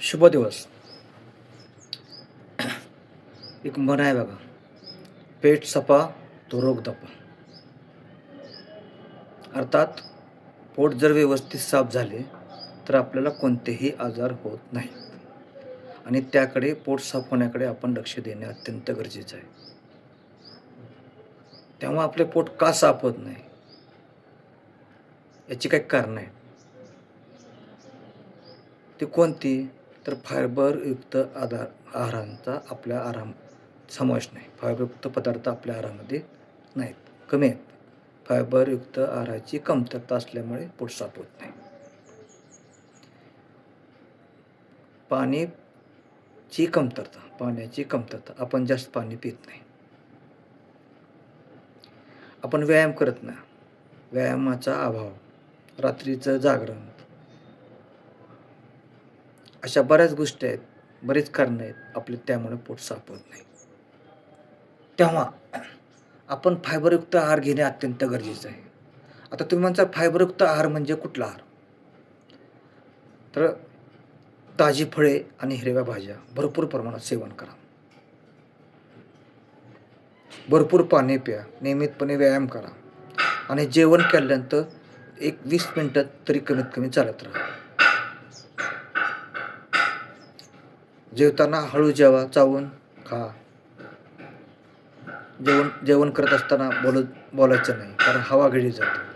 शुभ दिवस. एक म्हण आहे बघा पेट सपा तो रोग दपा. अर्थात पोट जर व्यवस्थित साफ झाले तर आपल्याला कोणतेही आजार होत नाहीत. आणि त्याकडे पोट साफ होण्याकडे आपण लक्ष देणे अत्यंत गरजेचं आहे. तेव्हा आपले पोट का साफ होत नाही? याची काही कारणं आहेत. ती कोणती? तर फायबरयुक्त आधार आहारांचा आपल्या आराम समावेश नाही. फायबरयुक्त पदार्थ आपल्या आहारामध्ये नाहीत. कमी आहेत. फायबरयुक्त आहाराची कमतरता असल्यामुळे पोट साफ होत नाही. पाणीची कमतरता पाण्याची कमतरता. आपण जास्त पाणी पित नाही. आपण व्यायाम करत नाही. व्यायामाचा अभाव रात्रीचं जागरण अशा बऱ्याच गोष्टी आहेत बरेच कारणं आहेत आपले त्यामुळे पोट साफ होत नाही. तेव्हा आपण फायबरयुक्त आहार घेणे अत्यंत गरजेचं आहे. आता तुम्ही म्हणता फायबरयुक्त आहार म्हणजे कुठला आहार? तर ताजी फळे आणि हिरव्या भाज्या भरपूर प्रमाणात सेवन करा. भरपूर पाणी प्या नियमितपणे व्यायाम करा. आणि जेवण केल्यानंतर एक वीस मिनटं तरी कमीत कमी चालत राहा. जेवताना हळू जेवा चावून खा. जेवण जेवण करत असताना बोलत बोलायचं नाही कारण हवा घडी जाते.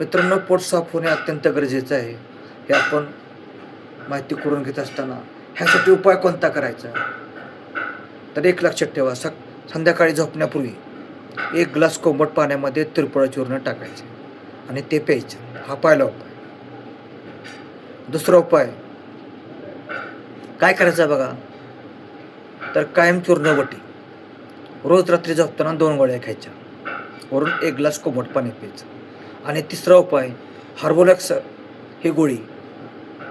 मित्रांनो पोट साफ होणे अत्यंत गरजेचं आहे. हे आपण माहिती करून घेत असताना ह्यासाठी उपाय कोणता करायचा? तर एक लक्षात ठेवा सक संध्याकाळी झोपण्यापूर्वी एक ग्लास कोंबट पाण्यामध्ये त्रिपुळा चूर्ण टाकायचे आणि ते प्यायचं. हा पहिला उपाय. दुसरा उपाय काय करायचं बघा? तर कायम चूर्णवटी रोज रात्री झोपताना दोन गोळ्या खायच्या. वरून एक ग्लास कोमट पाणी प्यायचं. आणि तिसरा उपाय हार्बोलॅक्स ही गोळी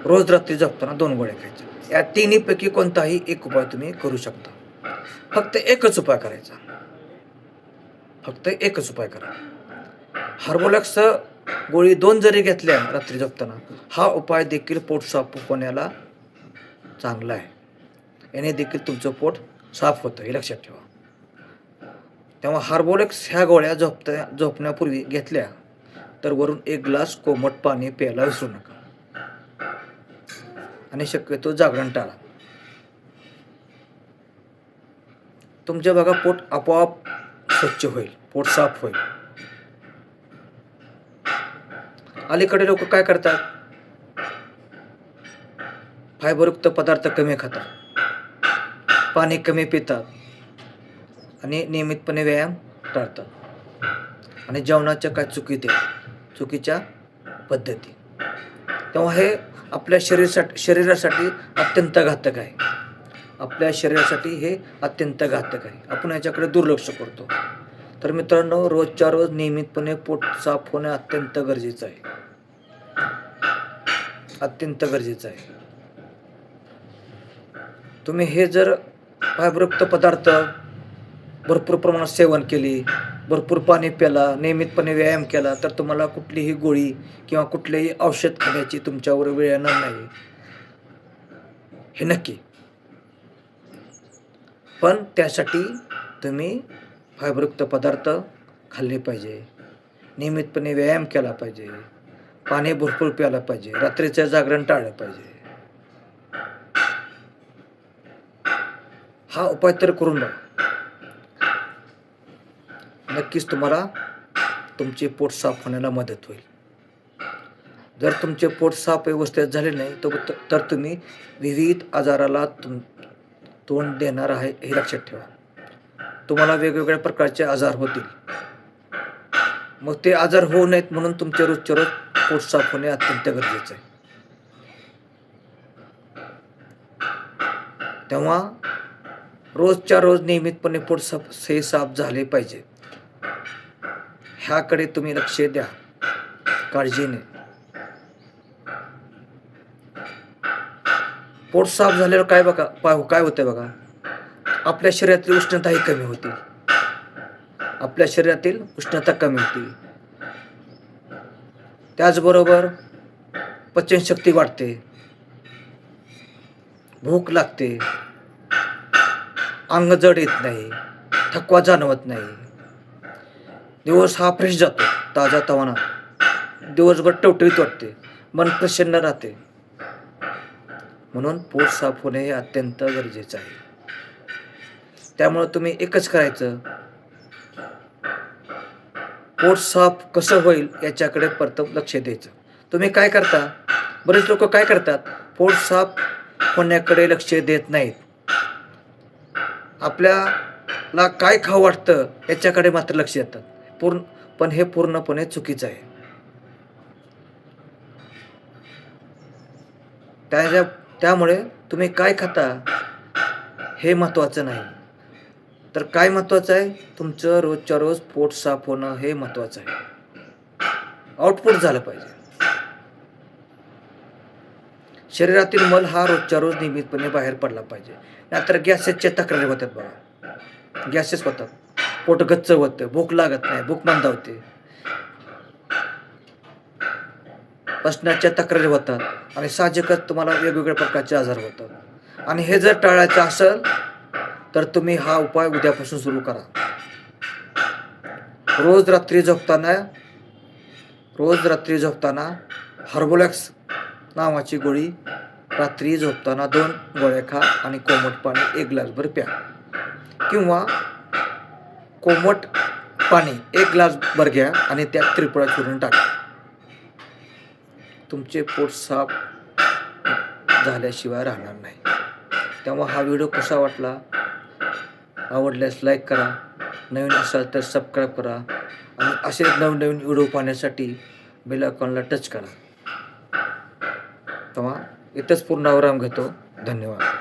रोज रात्री झोपताना दोन गोळ्या खायच्या. या तिन्हीपैकी कोणताही एक उपाय तुम्ही करू शकता. फक्त एकच उपाय करायचा. फक्त एकच उपाय करा. हार्बोलॅक्स गोळी दोन जरी घेतल्या रात्री झोपताना हा उपाय देखील पोट साफ होण्याला चांगलं आहे. याने देखील तुमचं पोट साफ होतं हे लक्षात ठेवा. तेव्हा हार्बोलेक्स ह्या गोळ्या झोपत्या झोपण्यापूर्वी घेतल्या तर वरून एक ग्लास कोमट पाणी प्यायला विसरू नका. आणि शक्यतो जागरण टाळा. तुमच्या बघा पोट आपोआप स्वच्छ होईल पोट साफ होईल. अलीकडे लोक काय करतात? फायबरयुक्त पदार्थ कमी खातात. पाणी कमी पितात आणि नियमितपणे व्यायाम टाळतात. आणि जेवणाच्या काय चुकी ते चुकीच्या पद्धती. तेव्हा हे आपल्या शरीरासाठी शरीरासाठी अत्यंत घातक आहे. आपल्या शरीरासाठी हे अत्यंत घातक आहे. आपण याच्याकडे दुर्लक्ष करतो. तर मित्रांनो रोजच्या रोज नियमितपणे पोट साफ होणे अत्यंत गरजेचं आहे. अत्यंत गरजेचं आहे. तुम्ही हे जर फायबरयुक्त पदार्थ भरपूर प्रमाणात सेवन केली भरपूर पाणी प्याला नियमितपणे व्यायाम केला तर तुम्हाला कुठलीही गोळी किंवा कुठलेही औषध खाण्याची तुमच्यावर वेळ येणार नाही. हे नक्की. पण त्यासाठी तुम्ही फायबरयुक्त पदार्थ खाल्ले पाहिजे. नियमितपणे व्यायाम केला पाहिजे. पाणी भरपूर प्यायला पाहिजे. रात्रीचं जागरण टाळलं पाहिजे. हा उपाय तर करून बघा. नक्कीच तुम्हाला तुमचे पोट साफ होण्याला मदत होईल. जर तुमचे पोट साफ व्यवस्थित झाले नाही तर तर तुम्ही विविध आजाराला तुम तोंड देणार आहे हे लक्षात ठेवा. तुम्हाला वेगवेगळ्या प्रकारचे आजार होतील. मग ते आजार होऊ नयेत म्हणून तुमचे रोजच्या रोज पोट साफ होणे अत्यंत गरजेचं आहे. तेव्हा रोजच्या रोज नियमितपणे पोट साफ हे साफ झाले पाहिजे. ह्याकडे तुम्ही लक्ष द्या काळजीने. पोट साफ झाल्यावर काय बघा पा- काय होतंय बघा. आपल्या शरीरातील उष्णताही कमी होती. आपल्या शरीरातील उष्णता कमी होती. त्याचबरोबर पचनशक्ती वाढते. भूक लागते. अंग जड येत नाही थकवा जाणवत नाही. दिवस हा फ्रेश जातो ताजा तवाना. दिवसभर टवटवीत वाटते मन प्रसन्न राहते. म्हणून पोट साफ होणे हे अत्यंत गरजेचं आहे. त्यामुळे तुम्ही एकच करायचं. पोट साफ कसं होईल याच्याकडे प्रथम लक्ष द्यायचं. तुम्ही काय करता? बरेच लोक काय करतात? पोट साफ होण्याकडे लक्ष देत नाहीत. आपल्याला काय खावं वाटतं याच्याकडे मात्र लक्ष देतात. पूर्ण पण हे पूर्णपणे चुकीचं आहे. त्याच्या त्यामुळे तुम्ही काय खाता हे महत्त्वाचं नाही. तर काय महत्त्वाचं आहे? तुमचं रोजच्या रोज पोट साफ होणं हे महत्त्वाचं आहे. आउटपुट झालं पाहिजे. शरीरातील मल हा रोजच्या रोज नियमितपणे बाहेर पडला पाहिजे. नाहीतर गॅसेसच्या तक्रारी होतात बघा. गॅसेस होतात. पोट गच्च होतं भूक लागत नाही भूक मंदावते. असण्याच्या तक्रारी होतात आणि साहजिकच तुम्हाला वेगवेगळ्या प्रकारचे आजार होतात. आणि हे जर टाळायचं असेल तर तुम्ही हा उपाय उद्यापासून सुरू करा. रोज रात्री झोपताना रोज रात्री झोपताना हर्बोलॅक्स नावाची गोळी रात्री झोपताना दोन गोळ्या खा आणि कोमट पाणी एक ग्लासभर प्या. किंवा कोमट पाणी एक ग्लास भर घ्या आणि त्यात त्रिपुळा चुरून टाका. तुमचे पोट साफ झाल्याशिवाय राहणार नाही. तेव्हा हा व्हिडिओ कसा वाटला? आवडल्यास लाईक करा. नवीन असाल तर सबस्क्राईब करा. आणि असे नवनवीन व्हिडिओ पाहण्यासाठी बेल आयकॉनला टच करा. तेव्हा इथंच पूर्ण विराम घेतो. धन्यवाद.